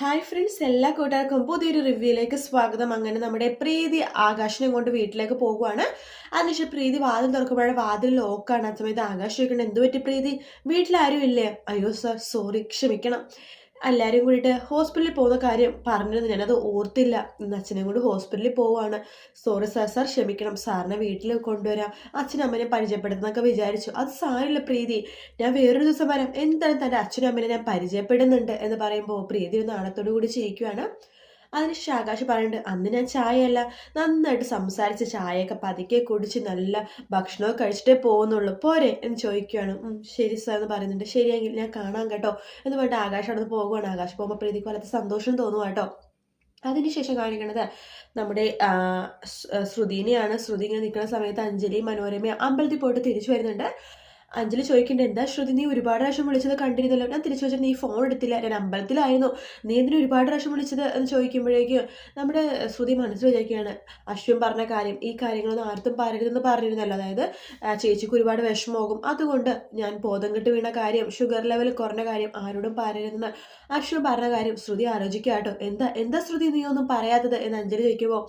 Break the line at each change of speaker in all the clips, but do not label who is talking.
Hi friends എല്ലാ കൂട്ടുകാർക്കും പുതിയൊരു റിവ്യൂയിലേക്ക് സ്വാഗതം. അങ്ങനെ നമ്മുടെ പ്രീതി ആകാശിനെ കൊണ്ട് വീട്ടിലേക്ക് പോകുവാണ്. അതിനുശേഷം പ്രീതി വാതിൽ തുറക്കുമ്പോഴേ വാതിൽ ലോക്കാണ് ആ സമയത്ത് ആകാശ് എന്ത് പറ്റി പ്രീതി? വീട്ടിലാരും ഇല്ലേ? അയ്യോ സാർ സോറി ക്ഷമിക്കണം. എല്ലാവരും കൂടിയിട്ട് ഹോസ്പിറ്റലിൽ പോകുന്ന കാര്യം പറഞ്ഞിരുന്നു ഞാനത് ഓർത്തില്ല. ഇന്ന് അച്ഛനെയും കൊണ്ട് ഹോസ്പിറ്റലിൽ പോവാണ്. സോറി സാർ സാർ ക്ഷമിക്കണം. സാറിനെ വീട്ടിൽ കൊണ്ടുവരാം. അച്ഛനും അമ്മനെ പരിചയപ്പെടുത്തുന്നൊക്കെ വിചാരിച്ചു. അത് സാരില്ല പ്രീതി. ഞാൻ വേറൊരു ദിവസം വരാം. എന്തായാലും തന്റെ അച്ഛനും അമ്മനെ ഞാൻ പരിചയപ്പെടുന്നുണ്ട് എന്ന് പറയുമ്പോൾ പ്രീതി ഒരു നാണത്തോടു കൂടി ചിരിക്കുവാണ്. അതിനുശേഷം ആകാശ് പറയുന്നുണ്ട് അന്ന് ഞാൻ ചായയല്ല നന്നായിട്ട് സംസാരിച്ച് ചായയൊക്കെ പതുക്കെ കുടിച്ച് നല്ല ഭക്ഷണമൊക്കെ കഴിച്ചിട്ടേ പോകുന്നുള്ളൂ. പോരെ? എന്ന് ചോദിക്കുകയാണ് "ഉം, ശരി സാർ എന്ന് പറയുന്നുണ്ട്. ശരിയെങ്കിൽ ഞാൻ കാണാം കേട്ടോ. എന്ന് പറഞ്ഞിട്ട് ആകാശ് അവിടെ പോകുവാണ്. ആകാശ് പോകുമ്പോൾ പ്രീതിക്ക് വല്ലാത്ത സന്തോഷം തോന്നുക കേട്ടോ. അതിനുശേഷം കാണിക്കുന്നത് നമ്മുടെ ശ്രുതിനെയാണ്. ശ്രുതി ഇങ്ങനെ നിൽക്കുന്ന സമയത്ത് അഞ്ജലി മനോരമ അമ്പലത്തിൽ പോയിട്ട് തിരിച്ചു വരുന്നുണ്ട്. അഞ്ജലി ചോദിക്കേണ്ടത് എന്താ ശ്രുതി നീ ഒരുപാട് പ്രാവശ്യം വിളിച്ചത് കണ്ടിരുന്നല്ലോ. ഞാൻ തിരിച്ചു വെച്ചാൽ നീ ഫോൺ എടുത്തില്ല. ഞാൻ അമ്പലത്തിലായിരുന്നു. നീ എന്തിനു ഒരുപാട് പ്രാവശ്യം വിളിച്ചത്? എന്ന് ചോദിക്കുമ്പോഴേക്കും നമ്മുടെ ശ്രുതി മനസ്സിൽ വിചാരിക്കുകയാണ് അശ്വിൻ പറഞ്ഞ കാര്യം ഈ കാര്യങ്ങളൊന്നും ആർത്തും പറയരുതെന്ന് പറഞ്ഞിരുന്നല്ലോ. അതായത് ചേച്ചിക്ക് ഒരുപാട് വിഷമമാകും. അതുകൊണ്ട് ഞാൻ ബോധം കെട്ട് വീണ കാര്യം ഷുഗർ ലെവൽ കുറഞ്ഞ കാര്യം ആരോടും പറയരുതെന്ന് അശ്വിൻ പറഞ്ഞ കാര്യം ശ്രുതി ആലോചിക്കുക കേട്ടോ എന്താ എന്താ ശ്രുതി നീ ഒന്നും പറയാത്തത്? എന്ന് അഞ്ജലി ചോദിക്കുമ്പോൾ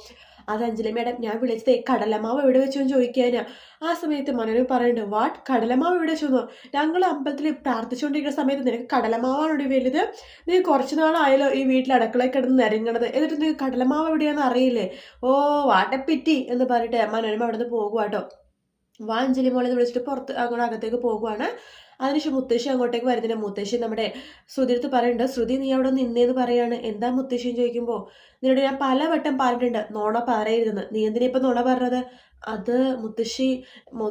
അത് അഞ്ജലി മേഡം ഞാൻ വിളിച്ചതേ കടലമാവ് എവിടെ വെച്ചു ചോദിക്കാനാ. ആ സമയത്ത് മനോരമ പറയുന്നുണ്ട് വാട്ട്? കടലമാവ് എവിടെ വെച്ചു ഞങ്ങൾ അമ്പലത്തിൽ പ്രാർത്ഥിച്ചുകൊണ്ടിരിക്കുന്ന സമയത്ത് നിനക്ക് കടലമാവാണ് വലുത്. നീ കുറച്ച് നാളായാലോ ഈ വീട്ടിൽ അടുക്കളയിൽ കിടന്ന് നിരങ്ങണത്. എന്നിട്ട് നിനക്ക് കടലമാവ് എവിടെയാണെന്ന് അറിയില്ലേ? ഓ വാട്ടപ്പിറ്റി എന്ന് പറഞ്ഞിട്ട് മനോരമ അവിടെ നിന്ന് പോകുവാട്ടോ വാ അഞ്ജലി മോളെന്ന് വിളിച്ചിട്ട് പുറത്ത് അങ്ങോട്ട് അകത്തേക്ക് പോകുവാണ്. അതിനുശേഷം മുത്തശ്ശി അങ്ങോട്ടേക്ക് വരുന്നില്ല. മുത്തശ്ശി നമ്മുടെ ശ്രുതിയെടുത്ത് പറയുന്നുണ്ട് ശ്രുതി നീ അവിടെ നിന്നേന്ന് പറയാണ്. എന്താ മുത്തശ്ശി എന്ന് ചോദിക്കുമ്പോൾ നിന്നോട് ഞാൻ പലവട്ടം പറഞ്ഞിട്ടുണ്ട് നോണ പറയരുതെന്ന്. നീ എന്തിനാ ഇപ്പം നോണ പറഞ്ഞത്? അത് മുത്തശ്ശി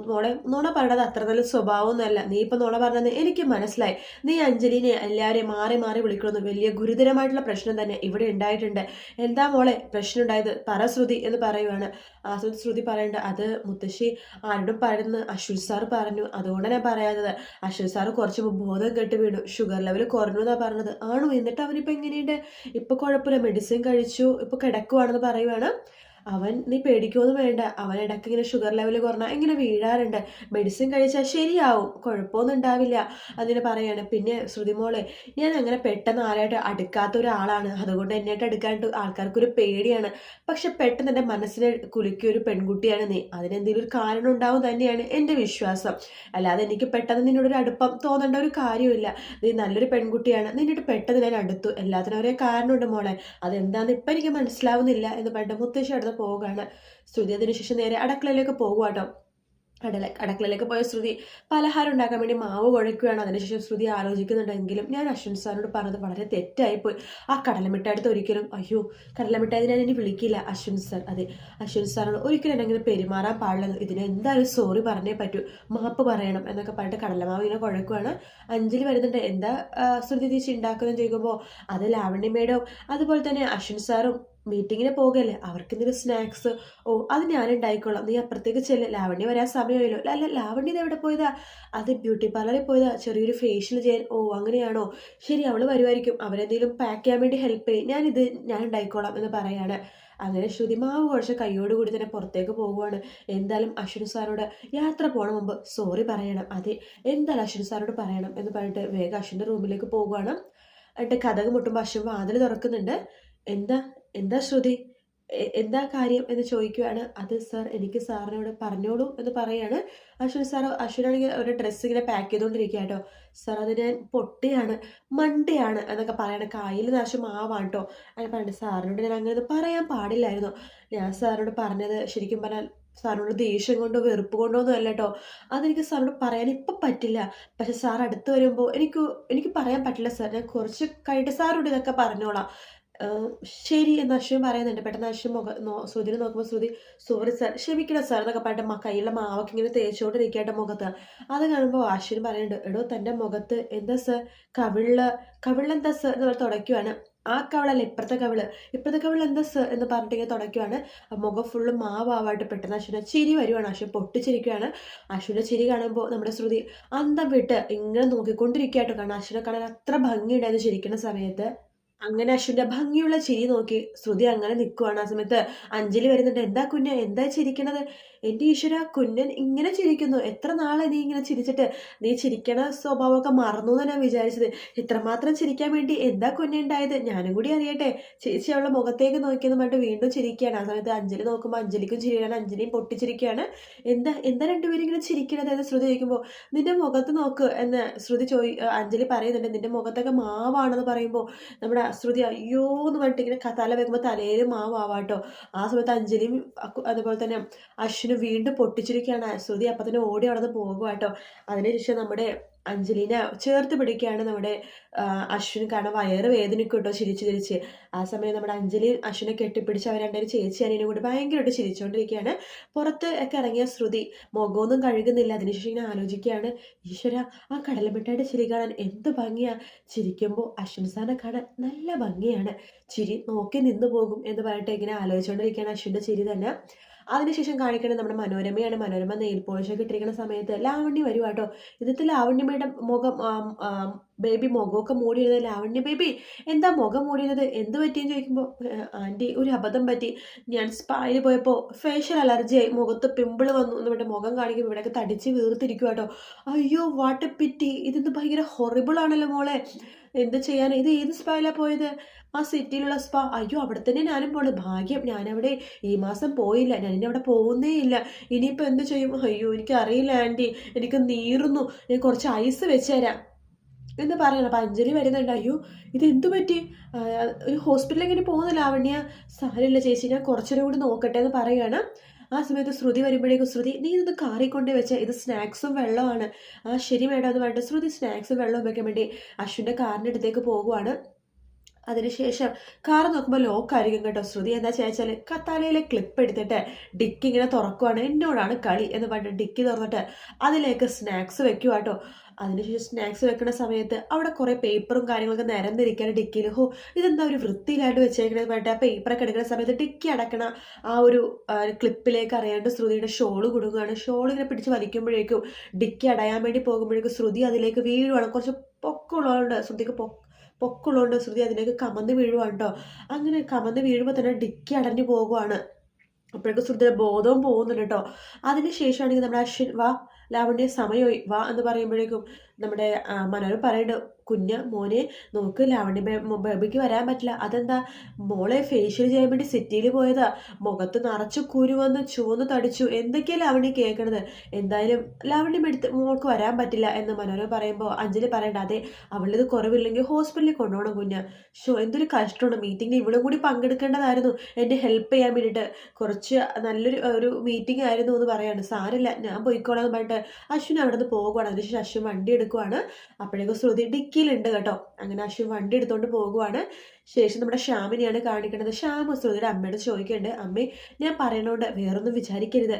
മോളെ നോണ പറയണത് അത്ര നല്ല സ്വഭാവമൊന്നുമല്ല നീ ഇപ്പം നോണ പറഞ്ഞത് എനിക്ക് മനസ്സിലായി. നീ അഞ്ജലിനെ എല്ലാവരെയും മാറി മാറി വിളിക്കണമെന്ന് വലിയ ഗുരുതരമായിട്ടുള്ള പ്രശ്നം തന്നെ ഇവിടെ ഉണ്ടായിട്ടുണ്ട്. എന്താ മോളെ പ്രശ്നം ഉണ്ടായത്? പറ ശ്രുതി എന്ന് പറയുവാണ്. ആ ശ്രുതി പറയണ്ട. അത് മുത്തശ്ശി ആരോടും പറയുന്ന അശ്വിൻ സാർ പറഞ്ഞു. അതുകൊണ്ടാണ് ഞാൻ പറയാത്തത്. അശ്വിൻ സാർ കുറച്ച് ബോധം കെട്ട് വീണു. ഷുഗർ ലെവൽ കുറഞ്ഞു എന്നാ പറഞ്ഞത്. ആണോ? എന്നിട്ട് അവനിപ്പോൾ എങ്ങനെയുണ്ട്? ഇപ്പൊ കുഴപ്പമില്ല. മെഡിസിൻ കഴിച്ചു. ഇപ്പൊ കിടക്കുവാണെന്ന് പറയുവാണ്. അവൻ നീ പേടിക്കുമെന്ന് വേണ്ട. അവൻ ഇടയ്ക്ക് ഇങ്ങനെ ഷുഗർ ലെവൽ കുറഞ്ഞാൽ ഇങ്ങനെ വീഴാറുണ്ട്. മെഡിസിൻ കഴിച്ചാൽ ശരിയാവും. കുഴപ്പമൊന്നും ഉണ്ടാവില്ല. അതിന് പറയാണ്. പിന്നെ ശ്രുതിമോളെ ഞാൻ അങ്ങനെ പെട്ടെന്ന് ആരായിട്ട് അടുക്കാത്ത ഒരാളാണ്. അതുകൊണ്ട് എന്നായിട്ട് അടുക്കാണ്ട് ആൾക്കാർക്കൊരു പേടിയാണ്. പക്ഷെ പെട്ടെന്ന് എന്റെ മനസ്സിനെ കുലുക്കിയ ഒരു പെൺകുട്ടിയാണ് നീ. അതിനെന്തെങ്കിലും ഒരു കാരണം ഉണ്ടാവും തന്നെയാണ് എന്റെ വിശ്വാസം. അല്ലാതെ എനിക്ക് പെട്ടെന്ന് നിന്നോടൊരു അടുപ്പം തോന്നേണ്ട ഒരു കാര്യമില്ല നീ നല്ലൊരു പെൺകുട്ടിയാണ്. നിന്നോട് പെട്ടെന്ന് ഞാൻ അടുത്തു. എല്ലാത്തിനും ഒരേ കാരണമുണ്ട് മോളെ. അതെന്താണെന്ന് ഇപ്പം എനിക്ക് മനസ്സിലാവുന്നില്ല എന്ന് പറഞ്ഞിട്ട് മുത്തശ്ശി അടുത്ത് പോവുകയാണ്. ശ്രുതി അതിനുശേഷം നേരെ അടുക്കളയിലേക്ക് കേട്ടോ അടല അടക്കളയിലേക്ക് പോയ ശ്രുതി പലഹാരം ഉണ്ടാക്കാൻ വേണ്ടി മാവ് കുഴയ്ക്കുകയാണ് അതിനുശേഷം ശ്രുതി ആലോചിക്കുന്നുണ്ടെങ്കിലും ഞാൻ അശ്വിൻ സാറിനോട് പറഞ്ഞത് വളരെ തെറ്റായിപ്പോയി. ആ കടലമിട്ടായിട്ട് ഒരിക്കലും അയ്യോ കടലമിട്ടായി ഞാൻ ഇനി വിളിക്കില്ല. അശ്വിൻ സാർ അതെ അശ്വിൻ സാറിനോട് ഒരിക്കലും എന്നെ പെരുമാറാൻ പാടില്ലെന്ന്. ഇതിന് എന്തായാലും സോറി പറഞ്ഞേ പറ്റൂ. മാപ്പ് പറയണം എന്നൊക്കെ പറഞ്ഞിട്ട് കടലമാവ് ഇങ്ങനെ കുഴക്കുകയാണ്. അഞ്ജലി വരുന്നുണ്ട് എന്താ ശ്രുതി തീച്ചി ഉണ്ടാക്കുന്നതെന്ന് ചോദിക്കുമ്പോൾ അത് ലാവണ്യ മേഡവും അതുപോലെ തന്നെ അശ്വിൻ സാറും മീറ്റിങ്ങിന് പോകല്ലേ? അവർക്ക് എന്തെങ്കിലും സ്നാക്സ്? ഓ അത് ഞാനുണ്ടായിക്കോളാം. നീ അപ്പുറത്തേക്ക് ചെല്ലെ. ലാവണ്യ വരാൻ സമയമായല്ലോ. അല്ല ലാവണ്യ എവിടെ പോയതാ? അത് ബ്യൂട്ടി പാർലറിൽ പോയതാ. ചെറിയൊരു ഫേഷ്യൽ ചെയ്യാൻ. ഓ അങ്ങനെയാണോ? ശരി അവൾ വരുമായിരിക്കും അവരെന്തെങ്കിലും പാക്ക് ചെയ്യാൻ വേണ്ടി ഹെൽപ്പ് ചെയ്യും. ഞാനിത് ഞാൻ ഉണ്ടായിക്കോളാം എന്ന് പറയാണ്. അങ്ങനെ ശ്രുതിമാവ് കുറച്ച് കൈയോട് കൂടി തന്നെ പുറത്തേക്ക് പോവുകയാണ് എന്തായാലും അശ്വിൻ സാറോട് യാത്ര പോണ മുമ്പ് സോറി പറയണം. അതെ എന്തായാലും അശ്വിൻ സാറോട് പറയണം എന്ന് പറഞ്ഞിട്ട് വേഗം അശ്വിന്റെ റൂമിലേക്ക് പോകുവാണ് എന്നിട്ട് കഥക് മുട്ടുമ്പോൾ അശ്വിൻ വാതിൽ തുറക്കുന്നുണ്ട്. എന്താ? എന്താ ശ്രുതി? എന്താ കാര്യം എന്ന് ചോദിക്കുകയാണ് അത് സാർ എനിക്ക് സാറിനോട് പറഞ്ഞോളൂ എന്ന് പറയുകയാണ് അശ്വിൻ സാർ അശ്വിനാണെങ്കിൽ ഒരു ഡ്രസ്സ് ഇങ്ങനെ പാക്ക് ചെയ്തുകൊണ്ടിരിക്കുക കേട്ടോ സാർ അത് ഞാൻ പൊട്ടിയാണ് മണ്ടിയാണ് എന്നൊക്കെ പറയണ. കായിൽ നാശം ആവാണ് കേട്ടോ അങ്ങനെ പറഞ്ഞിട്ട് സാറിനോട് ഞാൻ അങ്ങനെ പറയാൻ പാടില്ലായിരുന്നു. ഞാൻ സാറിനോട് പറഞ്ഞത് ശരിക്കും പറഞ്ഞാൽ സാറിനോട് ദേഷ്യം കൊണ്ടോ വെറുപ്പ് കൊണ്ടോ ഒന്നും അല്ല കേട്ടോ അതെനിക്ക് സാറിനോട് പറയാൻ ഇപ്പം പറ്റില്ല. പക്ഷെ സാർ അടുത്ത് വരുമ്പോൾ എനിക്ക് എനിക്ക് പറയാൻ പറ്റില്ല സാർ ഞാൻ കുറച്ച് കഴിഞ്ഞിട്ട് സാറോട് ഇതൊക്കെ പറഞ്ഞോളാം. ശരി എന്ന് അശ്വിൻ പറയുന്നുണ്ട്. പെട്ടെന്ന് അശ്വിൻ മുഖ ശ്രുതിനെ നോക്കുമ്പോൾ ശ്രുതി സോറി സാർ ക്ഷമിക്കണം സാർ എന്നൊക്കെ പറഞ്ഞിട്ട് മ കയ്യിലെ മാവൊക്കെ ഇങ്ങനെ തേച്ചുകൊണ്ടിരിക്കട്ടെ മുഖത്ത്. അത് കാണുമ്പോൾ അശ്വിൻ പറയുന്നുണ്ട് എടോ തന്റെ മുഖത്ത് എന്താ സർ കവിൾ കവിളെന്താ സാർ എന്ന് പറഞ്ഞ് തുടയ്ക്കുവാണ്. ആ കവിളല്ല ഇപ്പുറത്തെ കവിൾ. ഇപ്പുറത്തെ കവിൾ എന്താ സർ എന്ന് പറഞ്ഞിട്ട് തുടയ്ക്കുവാണ്. മുഖം ഫുള്ള് മാവാവായിട്ട് പെട്ടെന്ന് അശ്വിനെ ചിരി വരുവാണ്. അശ്വിൻ പൊട്ടിച്ചിരിക്കുകയാണ് അശ്വിന്റെ ചിരി കാണുമ്പോൾ നമ്മുടെ ശ്രുതി അന്തം വിട്ട് ഇങ്ങനെ നോക്കിക്കൊണ്ടിരിക്കുകയായിട്ടോ കാരണം അശ്വിനെ കാണാൻ അത്ര ഭംഗിയുണ്ടായിരുന്നു ചിരിക്കുന്ന സമയത്ത്. അങ്ങനെ അശ്വിന്റെ ഭംഗിയുള്ള ചിരി നോക്കി ശ്രുതി അങ്ങനെ നിൽക്കുവാണ് ആ സമയത്ത്. അഞ്ജലി വരുന്നുണ്ട് എന്താ കുഞ്ഞൻ എന്താ ചിരിക്കണത്? എന്റെ ഈശ്വര കുഞ്ഞൻ ഇങ്ങനെ ചിരിക്കുന്നു. എത്ര നാളെ നീ ഇങ്ങനെ ചിരിച്ചിട്ട്? നീ ചിരിക്കണ സ്വഭാവമൊക്കെ മറന്നു എന്ന് ഞാൻ വിചാരിച്ചത്. ഇത്രമാത്രം ചിരിക്കാൻ വേണ്ടി എന്താ കുഞ്ഞുണ്ടായത് ഞാനും കൂടി അറിയട്ടെ. ചേച്ചി അവളുടെ മുഖത്തേക്ക് നോക്കിയെന്ന് പറഞ്ഞിട്ട് വീണ്ടും ചിരിക്കുകയാണ്. ആ സമയത്ത് അഞ്ജലി നോക്കുമ്പോൾ അഞ്ജലിക്കും ചിരിയാണ്. അഞ്ജലിയും പൊട്ടിച്ചിരിക്കുകയാണ്. എന്താ എന്താ രണ്ടുപേരും ഇങ്ങനെ ചിരിക്കണത്? എന്ന് ശ്രുതി ചോദിക്കുമ്പോൾ നിന്റെ മുഖത്ത് നോക്ക് എന്ന് ശ്രുതി ചോദി അഞ്ജലി പറയുന്നുണ്ട്. നിന്റെ മുഖത്തൊക്കെ മാവാണെന്ന് പറയുമ്പോൾ നമ്മുടെ ശ്രുതി അയ്യോ എന്ന് പറഞ്ഞിട്ട് ഇങ്ങനെ തല വെക്കുമ്പോൾ തലയിൽ മാവാട്ടോ ആ സമയത്ത് അഞ്ജലിയും അതുപോലെ തന്നെ അശ്വിനും വീണ്ടും പൊട്ടിച്ചിരിക്കുകയാണ്. ശ്രുതി അപ്പം തന്നെ ഓടി അവിടെ നിന്ന് പോകുക അതിനുശേഷം നമ്മുടെ അഞ്ജലിനെ ചേർത്ത് പിടിക്കുകയാണ് നമ്മുടെ അശ്വിൻ. കാരണം വയറ് വേദനയ്ക്ക് കേട്ടോ ചിരിച്ച് ചിരിച്ച്. ആ സമയം നമ്മുടെ അഞ്ജലി അശ്വിനെ കെട്ടിപ്പിടിച്ച് അവർ രണ്ടൊരു ചേച്ചി അനിയനും കൂടി ഭയങ്കരമായിട്ട് ചിരിച്ചുകൊണ്ടിരിക്കുകയാണ് പുറത്ത് ഒക്കെ ഇറങ്ങിയ ശ്രുതി മുഖമൊന്നും കഴുകുന്നില്ല. അതിനുശേഷം ഇങ്ങനെ ആലോചിക്കുകയാണ് ഈശ്വര ആ കടലമിട്ടായിട്ട് ചിരി കാണാൻ എന്ത് ഭംഗിയാ. ചിരിക്കുമ്പോൾ അശ്വിൻ സാറിനെ കാണാൻ നല്ല ഭംഗിയാണ്. ചിരി നോക്കി നിന്നു പോകും എന്ന് പറഞ്ഞിട്ട് ഇങ്ങനെ ആലോചിച്ചുകൊണ്ടിരിക്കുകയാണ് അശ്വിന്റെ ചിരി തന്നെ. അതിനുശേഷം കാണിക്കുന്നത് നമ്മുടെ മനോരമയാണ്. മനോരമ നെയിൽ പോളിഷൊക്കെ ഇട്ടിരിക്കുന്ന സമയത്ത് ലാവണ്യ വരും കേട്ടോ. ഇതിൽ ലാവണ്യമയുടെ മുഖം ബേബി മുഖമൊക്കെ മൂടിയിരുന്നത് ലാവണ്യ ബേബി എന്താ മുഖം മൂടിയിരുന്നത്? എന്ത് പറ്റിയെന്ന് ചോദിക്കുമ്പോൾ ആന്റി ഒരു അബദ്ധം പറ്റി. ഞാൻ സ്പായിൽ പോയപ്പോൾ ഫേഷ്യൽ അലർജി ആയി. മുഖത്ത് പിമ്പിൾ വന്നു എന്നിട്ട് മുഖം കാണിക്കുമ്പോൾ ഇവിടെയൊക്കെ തടിച്ച് വീർത്തിരിക്കുക കേട്ടോ. അയ്യോ വാട്ട് പിറ്റി ഇതിന്ന് ഭയങ്കര ഹൊറിബിൾ ആണല്ലോ മോളെ. എന്ത് ചെയ്യാനാണ് ഇത് ഏത് സ്പായിലാണ് പോയത്? ആ സിറ്റിയിലുള്ള സ്പാ അയ്യോ അവിടെ തന്നെ ഞാനും പോണു. ഭാഗ്യം ഞാനവിടെ ഈ മാസം പോയില്ല. ഞാൻ ഇനി അവിടെ പോകുന്നേ ഇല്ല. ഇനിയിപ്പോൾ എന്ത് ചെയ്യും? അയ്യോ എനിക്കറിയില്ല ആന്റി എനിക്ക് നീറുന്നു. ഞാൻ കുറച്ച് ഐസ് വെച്ച് തരാം എന്ന് പറയണം. അപ്പം അഞ്ജലി വരുന്നുണ്ട്. അയ്യോ ഇതെന്തു പറ്റി? ഒരു ഹോസ്പിറ്റലിൽ എങ്ങനെ പോകുന്നില്ല ലാവണ്യ. സാരമില്ല ചേച്ചി ഞാൻ കുറച്ചുകൂടെ കൂടി നോക്കട്ടെ എന്ന് പറയുകയാണ് ആ സമയത്ത് ശ്രുതി വരുമ്പോഴേക്കും ശ്രുതി നീ ഇത് കാറിക്കൊണ്ടേ വെച്ച. ഇത് സ്നാക്സും വെള്ളമാണ് ആ ശരി മേഡം എന്ന് പറഞ്ഞിട്ട് ശ്രുതി സ്നാക്സും വെള്ളവും വെക്കാൻ വേണ്ടി അശ്വിന്റെ കാറിന്റെ അടുത്തേക്ക് പോകുവാണ്. അതിനുശേഷം കാർ നോക്കുമ്പോൾ ലോക്കായിരിക്കും കേട്ടോ. ശ്രുതി എന്താ ചോദിച്ചാൽ കത്താലയിലെ ക്ലിപ്പ് എടുത്തിട്ട് ഡിക്കി ഇങ്ങനെ തുറക്കുവാണ്. എന്നോടാണ് കളി എന്ന് പറഞ്ഞിട്ട് ഡിക്കി തുറന്നിട്ട് അതിലേക്ക് സ്നാക്സ് വെക്കുക കേട്ടോ. അതിനുശേഷം സ്നാക്സ് വെക്കുന്ന സമയത്ത് അവിടെ കുറേ പേപ്പറും കാര്യങ്ങളൊക്കെ നിരന്നിരിക്കുകയാണ് ഡിക്കിയിൽ. ഹോ ഇതെന്താ ഒരു വൃത്തിയിലായിട്ട് വെച്ചേക്കണത് പറഞ്ഞിട്ട് ആ പേപ്പറൊക്കെ എടുക്കുന്ന സമയത്ത് ഡിക്കി അടക്കണ ആ ഒരു ക്ലിപ്പിലേക്ക് അറിയാണ്ട് ശ്രുതിയുടെ ഷോൾ കൊടുക്കുകയാണ് ഷോൾ ഇങ്ങനെ പിടിച്ച് വലിക്കുമ്പോഴേക്കും ഡിക്കി അടയാൻ വേണ്ടി പോകുമ്പോഴേക്കും ശ്രുതി അതിലേക്ക് വീഴുവാണ്. കുറച്ച് പൊക്കമുള്ളതുകൊണ്ട് ശ്രുതിക്ക് പൊക്ക പൊക്കുള്ളതുകൊണ്ട് ശ്രുതി അതിലേക്ക് കമന്ന് വീഴുവാണ് കേട്ടോ അങ്ങനെ കമന്ന് വീഴുമ്പോൾ തന്നെ ഡിക്കി അടഞ്ഞു പോകുവാണ്. അപ്പോഴേക്കും ശ്രുതിയുടെ ബോധവും പോകുന്നുണ്ട് കേട്ടോ അതിന് ശേഷമാണെങ്കിൽ നമ്മുടെ അശ്വിൻ വാ ലാവണ്യ സമയമായി വാ എന്ന് പറയുമ്പോഴേക്കും നമ്മുടെ മനോരമ പറയുന്നുണ്ട് കുഞ്ഞ് മോനെ നോക്ക് ലാവണ്യ ബേബിക്ക് വരാൻ പറ്റില്ല. അതെന്താ? മോളെ ഫേഷ്യൽ ചെയ്യാൻ വേണ്ടി സിറ്റിയിൽ പോയതാ. മുഖത്ത് നിറച്ച് കുരു വന്ന് ചുവന്ന് തടിച്ചു. എന്തൊക്കെയാണ് ലാവണ്യ കേൾക്കണത്? എന്തായാലും ലാവണ്യം എടുത്ത് മോൾക്ക് വരാൻ പറ്റില്ല എന്ന് മനോരമ പറയുമ്പോൾ അഞ്ജലി പറയണ്ട അതെ അവളിത് കുറവില്ലെങ്കിൽ ഹോസ്പിറ്റലിൽ കൊണ്ടുപോകണം കുഞ്ഞ്. ഷോ എന്തൊരു കഷ്ടമാണ്. മീറ്റിംഗിൽ ഇവളും കൂടി പങ്കെടുക്കേണ്ടതായിരുന്നു. എന്നെ ഹെൽപ്പ് ചെയ്യാൻ വേണ്ടിയിട്ട് കുറച്ച് നല്ലൊരു ഒരു മീറ്റിംഗ് ആയിരുന്നു എന്ന് പറയാണ് സാരില്ല ഞാൻ പോയിക്കോളാം എന്ന് പറഞ്ഞിട്ട് അശ്വിൻ അവിടെ നിന്ന് പോകുവാണ് അതിനുശേഷം അശ്വിൻ വണ്ടി എടുക്കുവാണ്. അപ്പോഴേക്കും ശ്രുതി ഡിക്കി ഡിക്കിയിലുണ്ട് കേട്ടോ. അങ്ങനെ അശ്വിൻ വണ്ടി എടുത്തുകൊണ്ട് പോകുവാണ്. ശേഷം നമ്മുടെ ശ്യാമിനെയാണ് കാണിക്കേണ്ടത് ശ്യാമ ശ്രുതിയുടെ അമ്മയോട് ചോദിക്കുന്നുണ്ട് അമ്മേ ഞാൻ പറയണോണ്ട് വേറൊന്നും വിചാരിക്കരുത്.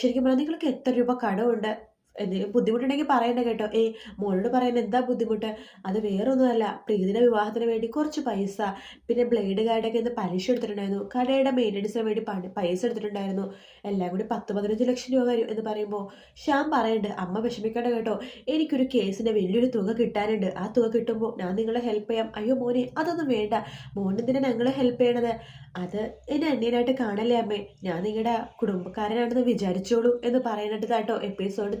ശരിക്കും പറഞ്ഞാൽ നിങ്ങൾക്ക് എത്ര രൂപ കടമുണ്ട്? എന്തെങ്കിലും ബുദ്ധിമുട്ടുണ്ടെങ്കിൽ പറയണ്ട കേട്ടോ. ഏ മോളോട് പറയാൻ എന്താ ബുദ്ധിമുട്ട്? അത് വേറൊന്നുമല്ല. പ്രീതിയുടെ വിവാഹത്തിന് വേണ്ടി കുറച്ച് പൈസ പിന്നെ ബ്ലേഡ് കാർഡൊക്കെ ഇന്ന് പലിശ എടുത്തിട്ടുണ്ടായിരുന്നു. കടയുടെ മെയിന്റനൻസിന് വേണ്ടി പൈസ എടുത്തിട്ടുണ്ടായിരുന്നു. എല്ലാം കൂടി പത്ത് പതിനഞ്ച് ലക്ഷം രൂപ വരും എന്ന് പറയുമ്പോൾ ഷ്യാം പറയുന്നുണ്ട് അമ്മ വിഷമിക്കേണ്ട കേട്ടോ. എനിക്കൊരു കേസിന്റെ വലിയൊരു തുക കിട്ടാനുണ്ട്. ആ തുക കിട്ടുമ്പോൾ ഞാൻ നിങ്ങളെ ഹെൽപ്പ് ചെയ്യാം. അയ്യോ മോനെ അതൊന്നും വേണ്ട. മോനെന്തിനാണ് ഞങ്ങളെ ഹെൽപ്പ് ചെയ്യണത്? അത് എന്നെ അന്യനായിട്ട് കാണല്ലേ അമ്മേ. ഞാൻ നിങ്ങളുടെ കുടുംബക്കാരനാണെന്ന് വിചാരിച്ചോളൂ എന്ന് പറയുന്നിട്ട് കേട്ടോ. എപ്പിസോഡ്